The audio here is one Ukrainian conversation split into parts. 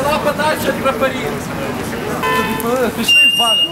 Села подальше від прапорів. Пішли з вами.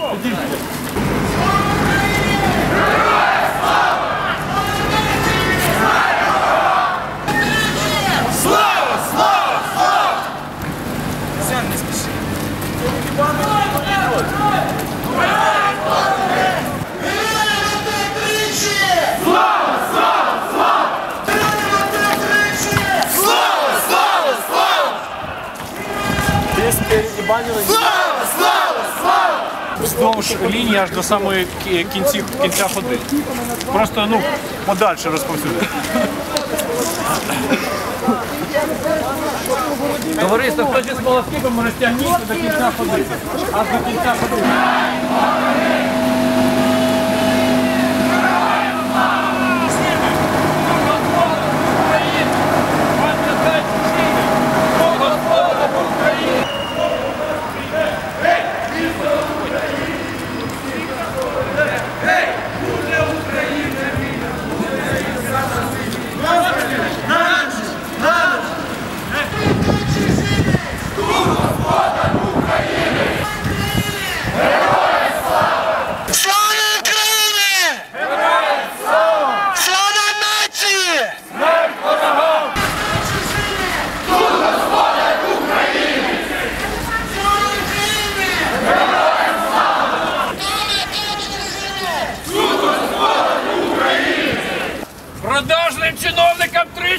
Вздовж лінії аж до самої кінці, кінця ходи. Просто ну, подальше розповсюди. Товариство, хто зі смолоскипом розтягніться до кінця ходи. Аж до кінця ходи.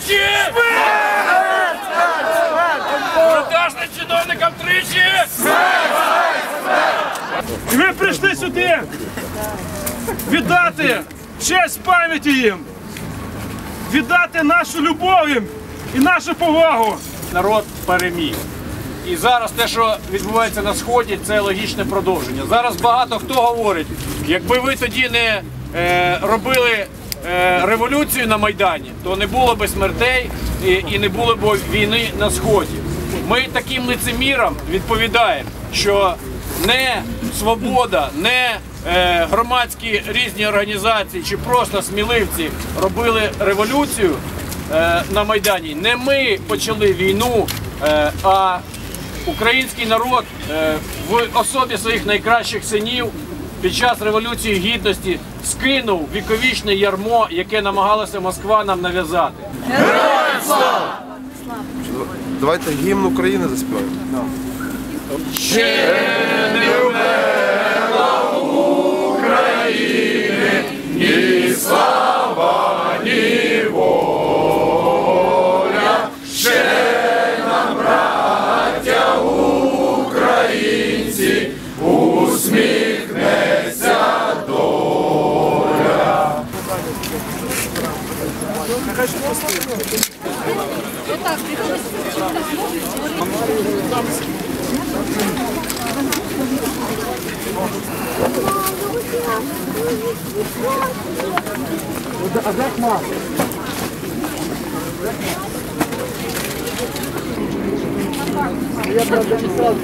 Тричі! Продажним чиновникам тричі! І ми прийшли сюди віддати честь пам'яті їм, віддати нашу любов їм і нашу повагу. Народ переміг. І зараз те, що відбувається на сході, це логічне продовження. Зараз багато хто говорить, якби ви тоді не е, робили революцію на Майдані, то не було би смертей і, не було б війни на сході. Ми таким лицемірам відповідаємо, що не свобода, не е, громадські різні організації чи просто сміливці робили революцію е, на Майдані. Не ми почали війну, е, а український народ е, в особі своїх найкращих синів під час Революції Гідності скинув віковічне ярмо, яке намагалася Москва нам нав'язати. Давайте гімн України заспіваємо. А як мама? Я, правда, не сразу.